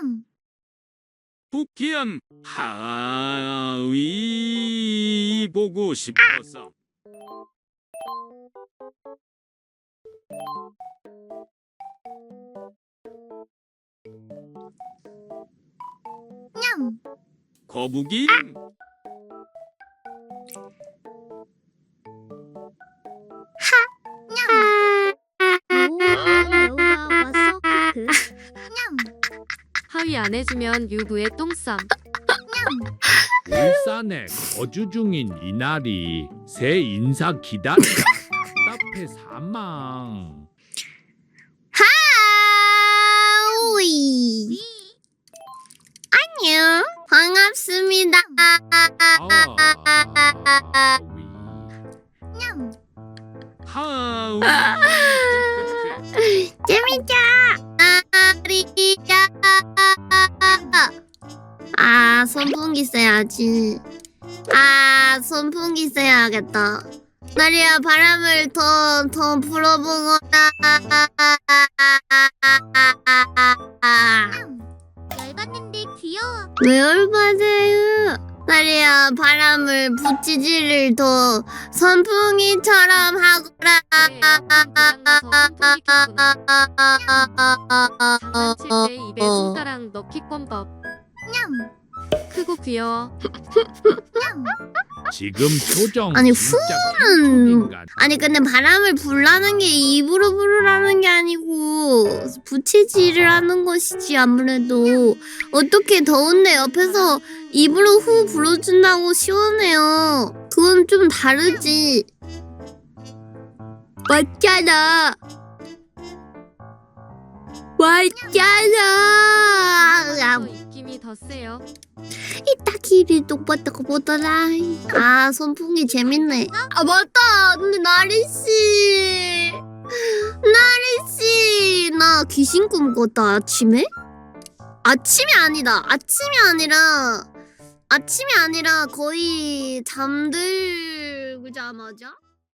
냠. 복귀한 하위 보고 싶어서 냠. 거북이 하위 안 해주면 유부의 똥쌈. 냠. 울산에 거주 중인 이날이 새 인사 기다려 답답해 사망 하우이 안녕 반갑습니다. 하위 재밌다 선풍기 써야지 아 선풍기 써야겠다 나리야 바람을 더 더 불어보거라 냠. 열받는데 귀여워. 왜 열받아요? 나리야 바람을 붙이지를 더 선풍기처럼 하거라. 장난칠 때 입에 손가락 넣기 껌법. 냠. 크고 귀여워. 냠. 지금 표정 아니, 진짜 후는. 아니 근데 바람을 불라는 게 입으로 부르라는 게 아니고 붙이지를 하는 것이지 아무래도 어떻게 더운데 옆에서 입으로 후 불어준다고 시원해요. 그건 좀 다르지. 맞잖아. 맞잖아. 더 입김이 더 세요. 이따키를 똑바닥 보더라. 아 선풍기 재밌네. 아 맞다. 근데 나리 씨, 나리 씨, 나 귀신 꿈 꿨다 아침에? 아침이 아니다. 아침이 아니라 아침이 아니라 거의 잠들자마자